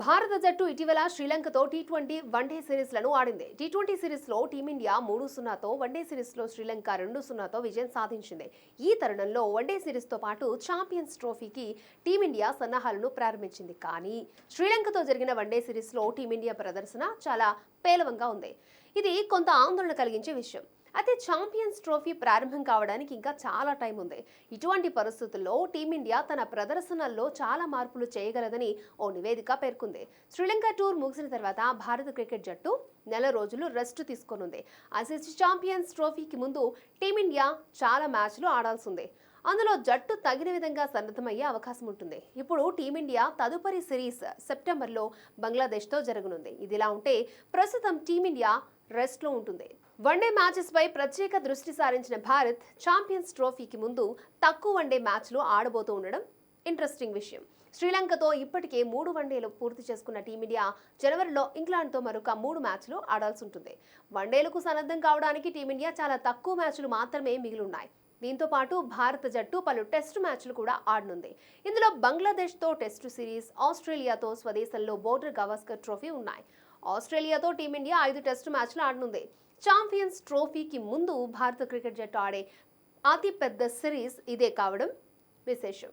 భారత జట్టు ఇటీవల శ్రీలంకతో టీ ట్వంటీ వన్డే సిరీస్లను ఆడింది. టీ ట్వంటీ సిరీస్లో టీమిండియా మూడు సున్నాతో వన్డే సిరీస్లో శ్రీలంక రెండు సున్నాతో విజయం సాధించింది. ఈ తరుణంలో వన్డే సిరీస్తో పాటు ఛాంపియన్స్ ట్రోఫీకి టీమిండియా సన్నాహాలను ప్రారంభించింది. కానీ శ్రీలంకతో జరిగిన వన్డే సిరీస్లో టీమిండియా ప్రదర్శన చాలా పేలవంగా ఉంది. ఇది కొంత ఆందోళన కలిగించే విషయం. అయితే ఛాంపియన్స్ ట్రోఫీ ప్రారంభం కావడానికి ఇంకా చాలా టైం ఉంది. ఇటువంటి పరిస్థితుల్లో టీమిండియా తన ప్రదర్శనల్లో చాలా మార్పులు చేయగలదని ఓ నివేదిక పేర్కొంది. శ్రీలంక టూర్ ముగిసిన తర్వాత భారత క్రికెట్ జట్టు నెల రోజులు రెస్ట్ తీసుకోనుంది. ఐసీసీ ఛాంపియన్స్ ట్రోఫీకి ముందు టీమిండియా చాలా మ్యాచ్లు ఆడాల్సి ఉంది అందులో జట్టు తగిన విధంగా సన్నద్ధమయ్యే అవకాశం ఉంటుంది. ఇప్పుడు టీమిండియా తదుపరి సిరీస్ సెప్టెంబర్లో బంగ్లాదేశ్తో జరగనుంది. ఇదిలా ఉంటే ప్రస్తుతం టీమిండియా రెస్ట్లో ఉంటుంది. వన్డే మ్యాచెస్పై ప్రత్యేక దృష్టి సారించిన భారత్ ఛాంపియన్స్ ట్రోఫీకి ముందు తక్కువ వన్డే మ్యాచ్లు ఆడబోతూ ఉండడం ఇంట్రెస్టింగ్ విషయం. శ్రీలంకతో ఇప్పటికే మూడు వన్డేలు పూర్తి చేసుకున్న టీమిండియా జనవరిలో ఇంగ్లాండ్తో మరొక మూడు మ్యాచ్లు ఆడాల్సి ఉంటుంది. వన్డేలకు సన్నద్ధం కావడానికి టీమిండియా చాలా తక్కువ మ్యాచ్లు మాత్రమే మిగిలిన్నాయి. దీంతో పాటు భారత జట్టు పలు టెస్టు మ్యాచ్లు కూడా ఆడనుంది. ఇందులో బంగ్లాదేశ్తో టెస్టు సిరీస్ ఆస్ట్రేలియాతో స్వదేశంలో బోర్డర్ గవాస్కర్ ట్రోఫీ ఉన్నాయి. ఆస్ట్రేలియాతో టీమిండియా ఐదు టెస్టు మ్యాచ్లు ఆడనుంది. ఛాంపియన్స్ ట్రోఫీకి ముందు భారత క్రికెట్ జట్టు ఆడే అతి పెద్ద సిరీస్ ఇదే కావడం విశేషం.